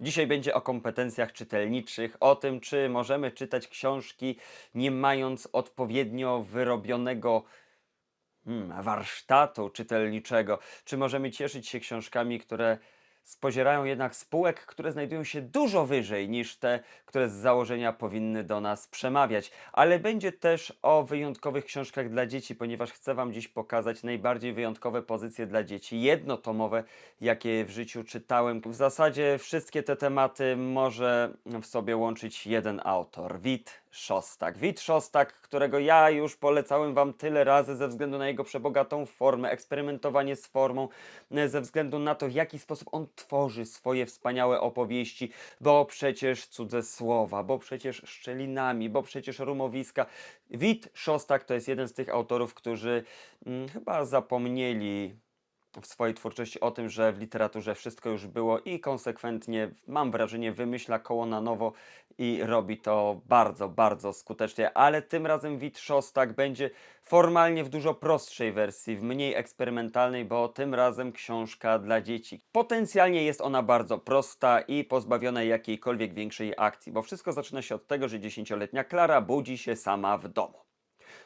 Dzisiaj będzie o kompetencjach czytelniczych, o tym, czy możemy czytać książki, nie mając odpowiednio wyrobionego hmm, warsztatu czytelniczego, czy możemy cieszyć się książkami, które spozierają jednak spółek, które znajdują się dużo wyżej niż te, które z założenia powinny do nas przemawiać. Ale będzie też o wyjątkowych książkach dla dzieci, ponieważ chcę Wam dziś pokazać najbardziej wyjątkowe pozycje dla dzieci, jednotomowe, jakie w życiu czytałem. W zasadzie wszystkie te tematy może w sobie łączyć jeden autor, Wit Szostak. Wit Szostak, którego ja już polecałem Wam tyle razy ze względu na jego przebogatą formę, eksperymentowanie z formą, e, ze względu na to, w jaki sposób on tworzy swoje wspaniałe opowieści, bo przecież cudze słowa, bo przecież szczelinami, bo przecież rumowiska. Wit Szostak to jest jeden z tych autorów, którzy mm, chyba zapomnieli w swojej twórczości o tym, że w literaturze wszystko już było i konsekwentnie, mam wrażenie, wymyśla koło na nowo i robi to bardzo, bardzo skutecznie, ale tym razem Wit Szostak będzie formalnie w dużo prostszej wersji, w mniej eksperymentalnej, bo tym razem książka dla dzieci. Potencjalnie jest ona bardzo prosta i pozbawiona jakiejkolwiek większej akcji, bo wszystko zaczyna się od tego, że dziesięcioletnia Klara budzi się sama w domu.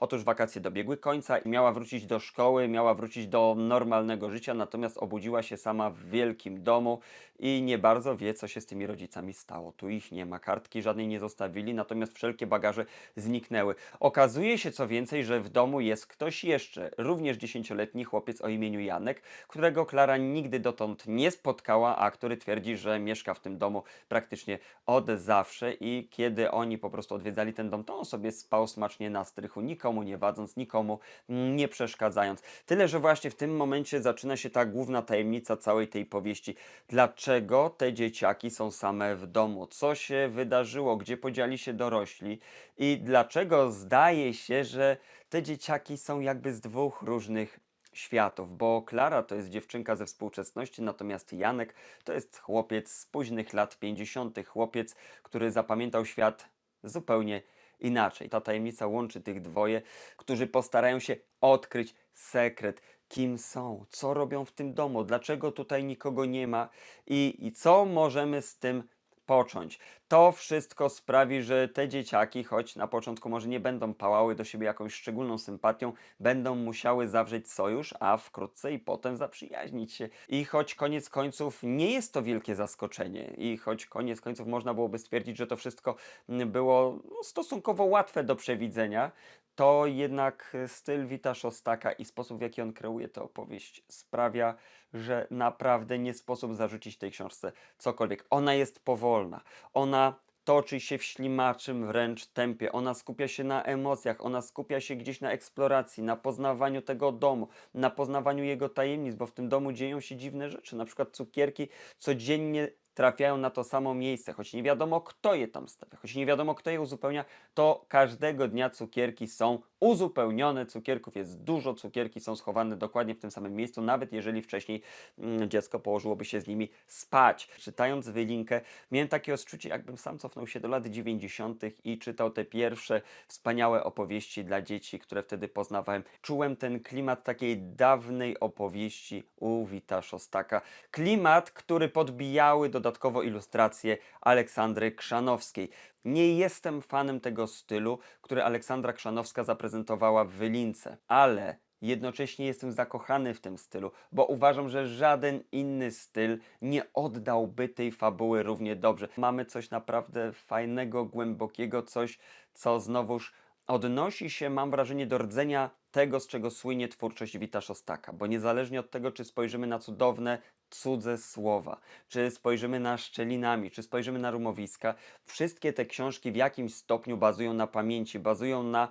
Otóż wakacje dobiegły końca i miała wrócić do szkoły, miała wrócić do normalnego życia, natomiast obudziła się sama w wielkim domu i nie bardzo wie, co się z tymi rodzicami stało. Tu ich nie ma, kartki żadnej nie zostawili, natomiast wszelkie bagaże zniknęły. Okazuje się co więcej, że w domu jest ktoś jeszcze, również dziesięcioletni chłopiec o imieniu Janek, którego Klara nigdy dotąd nie spotkała, a który twierdzi, że mieszka w tym domu praktycznie od zawsze i kiedy oni po prostu odwiedzali ten dom, to on sobie spał smacznie na strychu, nikomu nie wadząc, nikomu nie przeszkadzając. Tyle, że właśnie w tym momencie zaczyna się ta główna tajemnica całej tej powieści. Dlaczego te dzieciaki są same w domu? Co się wydarzyło? Gdzie podzieli się dorośli? I dlaczego zdaje się, że te dzieciaki są jakby z dwóch różnych światów, bo Klara to jest dziewczynka ze współczesności, natomiast Janek to jest chłopiec z późnych lat 50., chłopiec, który zapamiętał świat zupełnie inaczej. Ta tajemnica łączy tych dwoje, którzy postarają się odkryć sekret, kim są, co robią w tym domu, dlaczego tutaj nikogo nie ma i, i co możemy z tym począć. To wszystko sprawi, że te dzieciaki, choć na początku może nie będą pałały do siebie jakąś szczególną sympatią, będą musiały zawrzeć sojusz, a wkrótce i potem zaprzyjaźnić się. I choć koniec końców nie jest to wielkie zaskoczenie, i choć koniec końców można byłoby stwierdzić, że to wszystko było no, stosunkowo łatwe do przewidzenia, to jednak styl Wita Szostaka i sposób, w jaki on kreuje tę opowieść sprawia, że naprawdę nie sposób zarzucić tej książce cokolwiek. Ona jest powolna, ona toczy się w ślimaczym wręcz tempie, ona skupia się na emocjach, ona skupia się gdzieś na eksploracji, na poznawaniu tego domu, na poznawaniu jego tajemnic, bo w tym domu dzieją się dziwne rzeczy, na przykład cukierki codziennie trafiają na to samo miejsce, choć nie wiadomo kto je tam stawia, choć nie wiadomo kto je uzupełnia, to każdego dnia cukierki są uzupełnione, cukierków jest dużo, cukierki są schowane dokładnie w tym samym miejscu, nawet jeżeli wcześniej mm, dziecko położyłoby się z nimi spać. Czytając wylinkę, miałem takie odczucie, jakbym sam cofnął się do lat 90. i czytał te pierwsze wspaniałe opowieści dla dzieci, które wtedy poznawałem. Czułem ten klimat takiej dawnej opowieści u Wita Szostaka. Klimat, który podbijały dodatkowo ilustracje Aleksandry Krzanowskiej. Nie jestem fanem tego stylu, który Aleksandra Krzanowska zaprezentowała w Wylince, ale jednocześnie jestem zakochany w tym stylu, bo uważam, że żaden inny styl nie oddałby tej fabuły równie dobrze. Mamy coś naprawdę fajnego, głębokiego, coś, co znowuż odnosi się, mam wrażenie, do rdzenia tego, z czego słynie twórczość Wita Szostaka, bo niezależnie od tego, czy spojrzymy na cudowne, cudze słowa, czy spojrzymy na szczelinami, czy spojrzymy na rumowiska, wszystkie te książki w jakimś stopniu bazują na pamięci, bazują na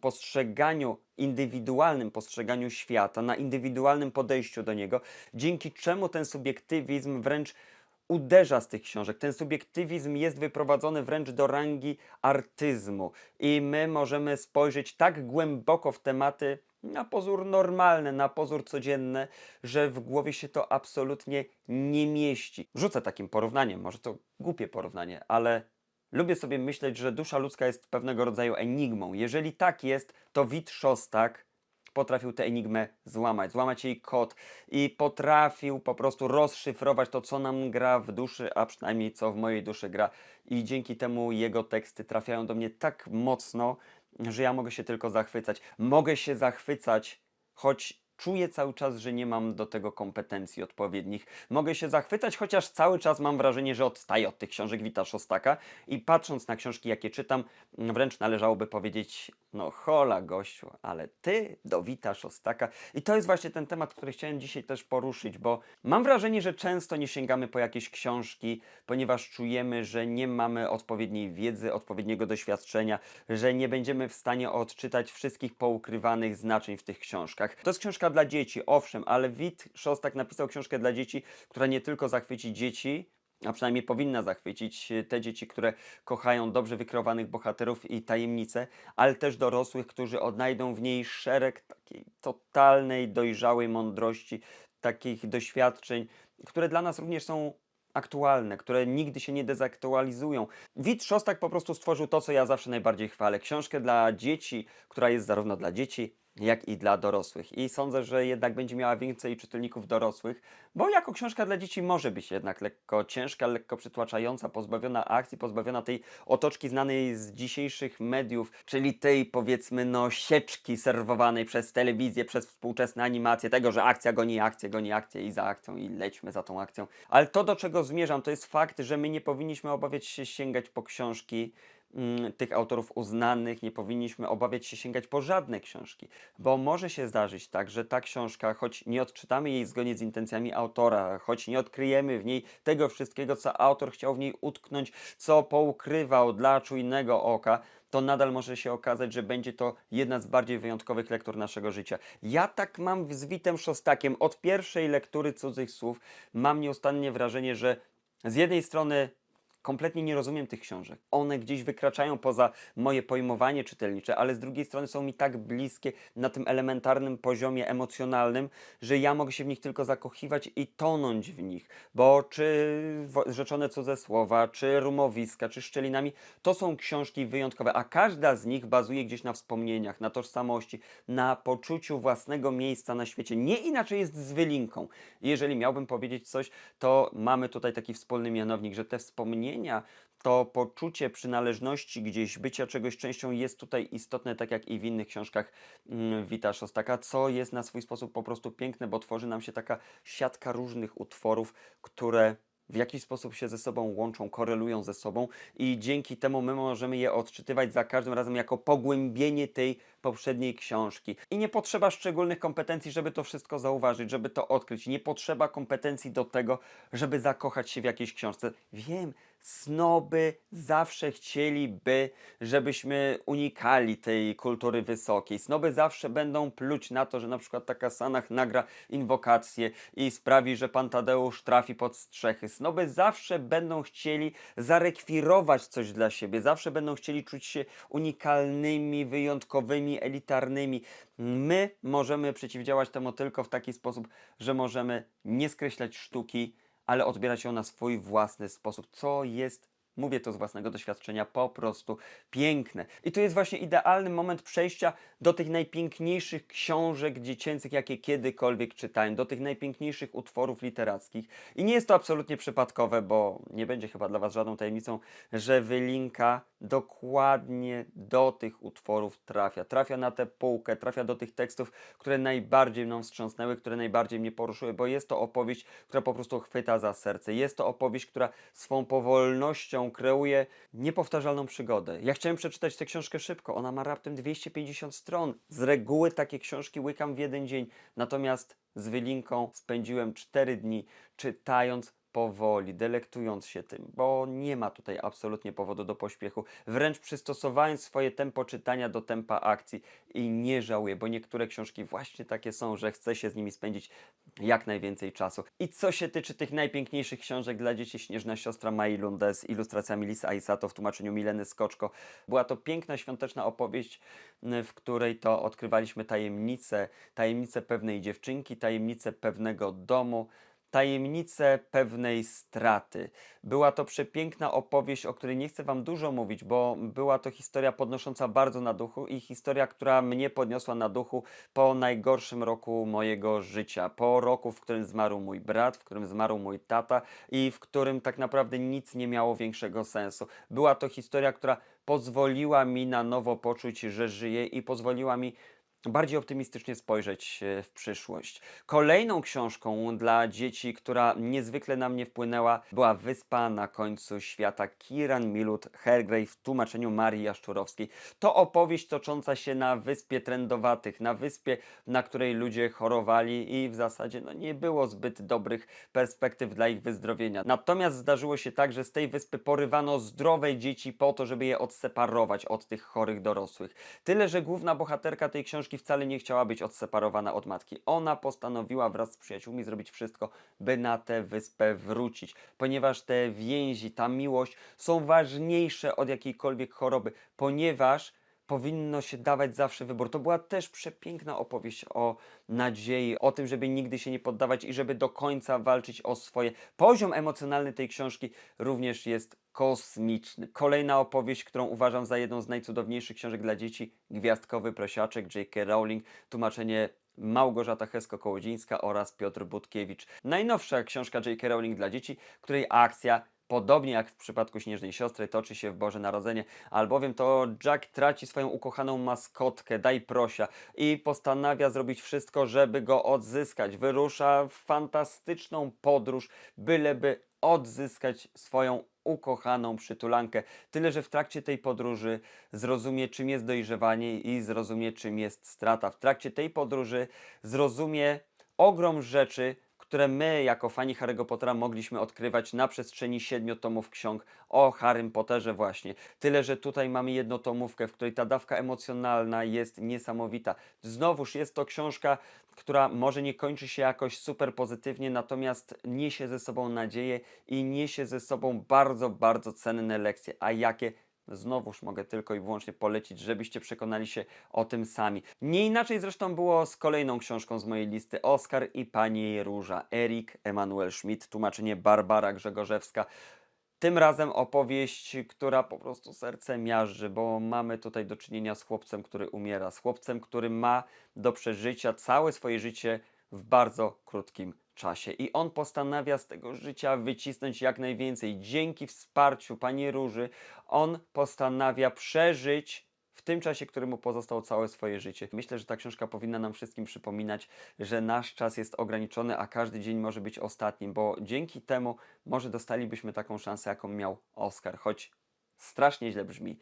postrzeganiu, indywidualnym postrzeganiu świata, na indywidualnym podejściu do niego, dzięki czemu ten subiektywizm wręcz uderza z tych książek. Ten subiektywizm jest wyprowadzony wręcz do rangi artyzmu i my możemy spojrzeć tak głęboko w tematy na pozór normalne, na pozór codzienne, że w głowie się to absolutnie nie mieści. Rzucę takim porównaniem, może to głupie porównanie, ale lubię sobie myśleć, że dusza ludzka jest pewnego rodzaju enigmą. Jeżeli tak jest, to Wit Szostak potrafił tę enigmę złamać, złamać jej kod i potrafił po prostu rozszyfrować to, co nam gra w duszy, a przynajmniej co w mojej duszy gra. I dzięki temu jego teksty trafiają do mnie tak mocno, że ja mogę się tylko zachwycać. Mogę się zachwycać, choć czuję cały czas, że nie mam do tego kompetencji odpowiednich. Mogę się zachwycać, chociaż cały czas mam wrażenie, że odstaję od tych książek Wita Szostaka i patrząc na książki, jakie czytam, wręcz należałoby powiedzieć, no hola gościu, ale ty do Wita Szostaka. I to jest właśnie ten temat, który chciałem dzisiaj też poruszyć, bo mam wrażenie, że często nie sięgamy po jakieś książki, ponieważ czujemy, że nie mamy odpowiedniej wiedzy, odpowiedniego doświadczenia, że nie będziemy w stanie odczytać wszystkich poukrywanych znaczeń w tych książkach. To jest książka dla dzieci, owszem, ale Wit Szostak napisał książkę dla dzieci, która nie tylko zachwyci dzieci, a przynajmniej powinna zachwycić e, te dzieci, które kochają dobrze wykreowanych bohaterów i tajemnice, ale też dorosłych, którzy odnajdą w niej szereg takiej totalnej, dojrzałej mądrości, takich doświadczeń, które dla nas również są aktualne, które nigdy się nie dezaktualizują. Wit Szostak po prostu stworzył to, co ja zawsze najbardziej chwalę. Książkę dla dzieci, która jest zarówno dla dzieci, jak i dla dorosłych. I sądzę, że jednak będzie miała więcej czytelników dorosłych, bo jako książka dla dzieci może być jednak lekko ciężka, lekko przytłaczająca, pozbawiona akcji, pozbawiona tej otoczki znanej z dzisiejszych mediów, czyli tej powiedzmy no sieczki serwowanej przez telewizję, przez współczesne animacje, tego, że akcja goni akcję, goni akcję i za akcją i lećmy za tą akcją. Ale to, do czego zmierzam, to jest fakt, że my nie powinniśmy obawiać się sięgać po książki, tych autorów uznanych, nie powinniśmy obawiać się sięgać po żadne książki, bo może się zdarzyć tak, że ta książka, choć nie odczytamy jej zgodnie z intencjami autora, choć nie odkryjemy w niej tego wszystkiego, co autor chciał w niej utknąć, co poukrywał dla czujnego oka, to nadal może się okazać, że będzie to jedna z bardziej wyjątkowych lektur naszego życia. Ja tak mam z Witem Szostakiem. Od pierwszej lektury cudzych słów mam nieustannie wrażenie, że z jednej strony kompletnie nie rozumiem tych książek. One gdzieś wykraczają poza moje pojmowanie czytelnicze, ale z drugiej strony są mi tak bliskie na tym elementarnym poziomie emocjonalnym, że ja mogę się w nich tylko zakochiwać i tonąć w nich. Bo czy rzeczone cudze słowa, czy rumowiska, czy szczelinami, to są książki wyjątkowe, a każda z nich bazuje gdzieś na wspomnieniach, na tożsamości, na poczuciu własnego miejsca na świecie. Nie inaczej jest z wylinką. Jeżeli miałbym powiedzieć coś, to mamy tutaj taki wspólny mianownik, że te wspomnienia, to poczucie przynależności gdzieś, bycia czegoś częścią jest tutaj istotne, tak jak i w innych książkach mm, Wita Szostaka, co jest na swój sposób po prostu piękne, bo tworzy nam się taka siatka różnych utworów, które w jakiś sposób się ze sobą łączą, korelują ze sobą i dzięki temu my możemy je odczytywać za każdym razem jako pogłębienie tej poprzedniej książki. I nie potrzeba szczególnych kompetencji, żeby to wszystko zauważyć, żeby to odkryć. Nie potrzeba kompetencji do tego, żeby zakochać się w jakiejś książce. Wiem, snoby zawsze chcieliby, żebyśmy unikali tej kultury wysokiej. Snoby zawsze będą pluć na to, że na przykład taka Sanach nagra inwokację i sprawi, że pan Tadeusz trafi pod strzechy. Snoby zawsze będą chcieli zarekwirować coś dla siebie, zawsze będą chcieli czuć się unikalnymi, wyjątkowymi, elitarnymi. My możemy przeciwdziałać temu tylko w taki sposób, że możemy nie skreślać sztuki, ale odbierać ją na swój własny sposób, co jest, mówię to z własnego doświadczenia, po prostu piękne. I to jest właśnie idealny moment przejścia do tych najpiękniejszych książek dziecięcych, jakie kiedykolwiek czytałem, do tych najpiękniejszych utworów literackich. I nie jest to absolutnie przypadkowe, bo nie będzie chyba dla Was żadną tajemnicą, że wylinka dokładnie do tych utworów trafia. Trafia na tę półkę, trafia do tych tekstów, które najbardziej mną wstrząsnęły, które najbardziej mnie poruszyły, bo jest to opowieść, która po prostu chwyta za serce. Jest to opowieść, która swą powolnością kreuje niepowtarzalną przygodę. Ja chciałem przeczytać tę książkę szybko, ona ma raptem 250 stron. Z reguły takie książki łykam w jeden dzień, natomiast z wylinką spędziłem 4 dni czytając powoli, delektując się tym, bo nie ma tutaj absolutnie powodu do pośpiechu. Wręcz przystosowałem swoje tempo czytania do tempa akcji i nie żałuję, bo niektóre książki właśnie takie są, że chce się z nimi spędzić jak najwięcej czasu. I co się tyczy tych najpiękniejszych książek dla dzieci, Śnieżna siostra Mai Lunde z ilustracjami Lisa Aisato w tłumaczeniu Mileny Skoczko. Była to piękna, świąteczna opowieść, w której to odkrywaliśmy tajemnice, tajemnice pewnej dziewczynki, tajemnice pewnego domu, Tajemnice pewnej straty. Była to przepiękna opowieść, o której nie chcę Wam dużo mówić, bo była to historia podnosząca bardzo na duchu i historia, która mnie podniosła na duchu po najgorszym roku mojego życia. Po roku, w którym zmarł mój brat, w którym zmarł mój tata i w którym tak naprawdę nic nie miało większego sensu. Była to historia, która pozwoliła mi na nowo poczuć, że żyję i pozwoliła mi bardziej optymistycznie spojrzeć e, w przyszłość. Kolejną książką dla dzieci, która niezwykle na mnie wpłynęła, była Wyspa na końcu świata Kiran Milut Hergrave w tłumaczeniu Marii Jaszczurowskiej. To opowieść tocząca się na wyspie trendowatych, na wyspie, na której ludzie chorowali i w zasadzie no, nie było zbyt dobrych perspektyw dla ich wyzdrowienia. Natomiast zdarzyło się tak, że z tej wyspy porywano zdrowe dzieci po to, żeby je odseparować od tych chorych dorosłych. Tyle, że główna bohaterka tej książki wcale nie chciała być odseparowana od matki. Ona postanowiła wraz z przyjaciółmi zrobić wszystko, by na tę wyspę wrócić, ponieważ te więzi, ta miłość są ważniejsze od jakiejkolwiek choroby, ponieważ powinno się dawać zawsze wybór. To była też przepiękna opowieść o nadziei, o tym, żeby nigdy się nie poddawać i żeby do końca walczyć o swoje. Poziom emocjonalny tej książki również jest kosmiczny. Kolejna opowieść, którą uważam za jedną z najcudowniejszych książek dla dzieci, Gwiazdkowy Prosiaczek J.K. Rowling, tłumaczenie Małgorzata Hesko-Kołodzińska oraz Piotr Budkiewicz. Najnowsza książka J.K. Rowling dla dzieci, której akcja Podobnie jak w przypadku Śnieżnej Siostry toczy się w Boże Narodzenie, albowiem to Jack traci swoją ukochaną maskotkę, daj prosia, i postanawia zrobić wszystko, żeby go odzyskać. Wyrusza w fantastyczną podróż, byleby odzyskać swoją ukochaną przytulankę. Tyle, że w trakcie tej podróży zrozumie, czym jest dojrzewanie i zrozumie, czym jest strata. W trakcie tej podróży zrozumie ogrom rzeczy, które my, jako fani Harry'ego Pottera, mogliśmy odkrywać na przestrzeni siedmiu tomów ksiąg o Harrym Potterze właśnie. Tyle, że tutaj mamy jednotomówkę, w której ta dawka emocjonalna jest niesamowita. Znowuż jest to książka, która może nie kończy się jakoś super pozytywnie, natomiast niesie ze sobą nadzieję i niesie ze sobą bardzo, bardzo cenne lekcje. A jakie? Znowuż mogę tylko i wyłącznie polecić, żebyście przekonali się o tym sami. Nie inaczej zresztą było z kolejną książką z mojej listy Oskar i Pani Róża. Erik Emanuel Schmidt, tłumaczenie Barbara Grzegorzewska. Tym razem opowieść, która po prostu serce miażdży, bo mamy tutaj do czynienia z chłopcem, który umiera, z chłopcem, który ma do przeżycia całe swoje życie w bardzo krótkim czasie. I on postanawia z tego życia wycisnąć jak najwięcej. Dzięki wsparciu pani Róży, on postanawia przeżyć w tym czasie, który mu pozostał całe swoje życie. Myślę, że ta książka powinna nam wszystkim przypominać, że nasz czas jest ograniczony, a każdy dzień może być ostatnim, bo dzięki temu może dostalibyśmy taką szansę, jaką miał Oscar, choć strasznie źle brzmi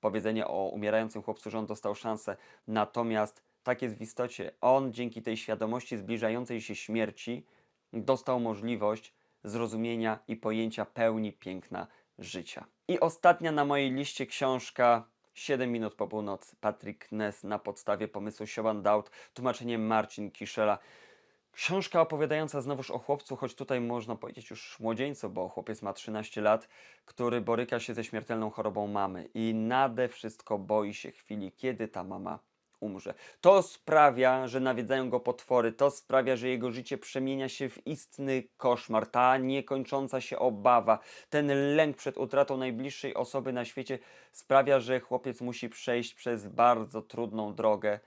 powiedzenie o umierającym chłopcu, że on dostał szansę, natomiast tak jest w istocie. On dzięki tej świadomości zbliżającej się śmierci dostał możliwość zrozumienia i pojęcia pełni piękna życia. I ostatnia na mojej liście książka 7 minut po północy. Patrick Ness na podstawie pomysłu Siobhan Dowd, tłumaczenie Marcin Kiszela. Książka opowiadająca znowuż o chłopcu, choć tutaj można powiedzieć już młodzieńcu, bo chłopiec ma 13 lat, który boryka się ze śmiertelną chorobą mamy i nade wszystko boi się chwili, kiedy ta mama umrze. To sprawia, że nawiedzają go potwory, to sprawia, że jego życie przemienia się w istny koszmar, ta niekończąca się obawa, ten lęk przed utratą najbliższej osoby na świecie sprawia, że chłopiec musi przejść przez bardzo trudną drogę,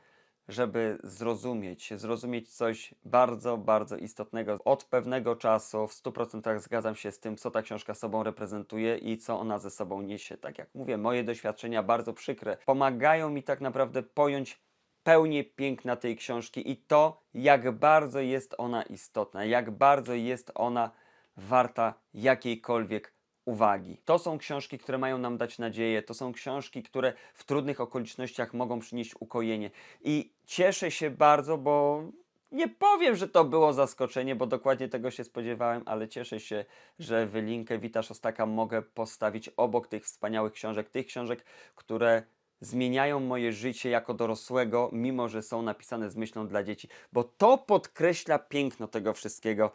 żeby zrozumieć, zrozumieć coś bardzo, bardzo istotnego. Od pewnego czasu w 100% zgadzam się z tym, co ta książka sobą reprezentuje i co ona ze sobą niesie. Tak jak mówię, moje doświadczenia bardzo przykre pomagają mi tak naprawdę pojąć pełnię piękna tej książki i to, jak bardzo jest ona istotna, jak bardzo jest ona warta jakiejkolwiek uwagi. To są książki, które mają nam dać nadzieję, to są książki, które w trudnych okolicznościach mogą przynieść ukojenie. I cieszę się bardzo, bo nie powiem, że to było zaskoczenie, bo dokładnie tego się spodziewałem, ale cieszę się, że wylinkę Wita Szostaka mogę postawić obok tych wspaniałych książek, tych książek, które zmieniają moje życie jako dorosłego, mimo że są napisane z myślą dla dzieci, bo to podkreśla piękno tego wszystkiego.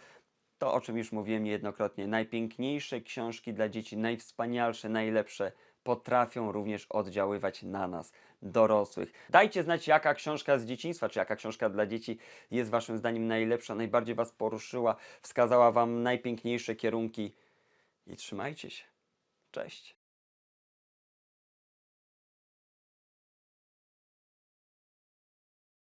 To, o czym już mówiłem niejednokrotnie, najpiękniejsze książki dla dzieci, najwspanialsze, najlepsze, potrafią również oddziaływać na nas, dorosłych. Dajcie znać, jaka książka z dzieciństwa, czy jaka książka dla dzieci jest Waszym zdaniem najlepsza, najbardziej Was poruszyła, wskazała Wam najpiękniejsze kierunki. I trzymajcie się. Cześć.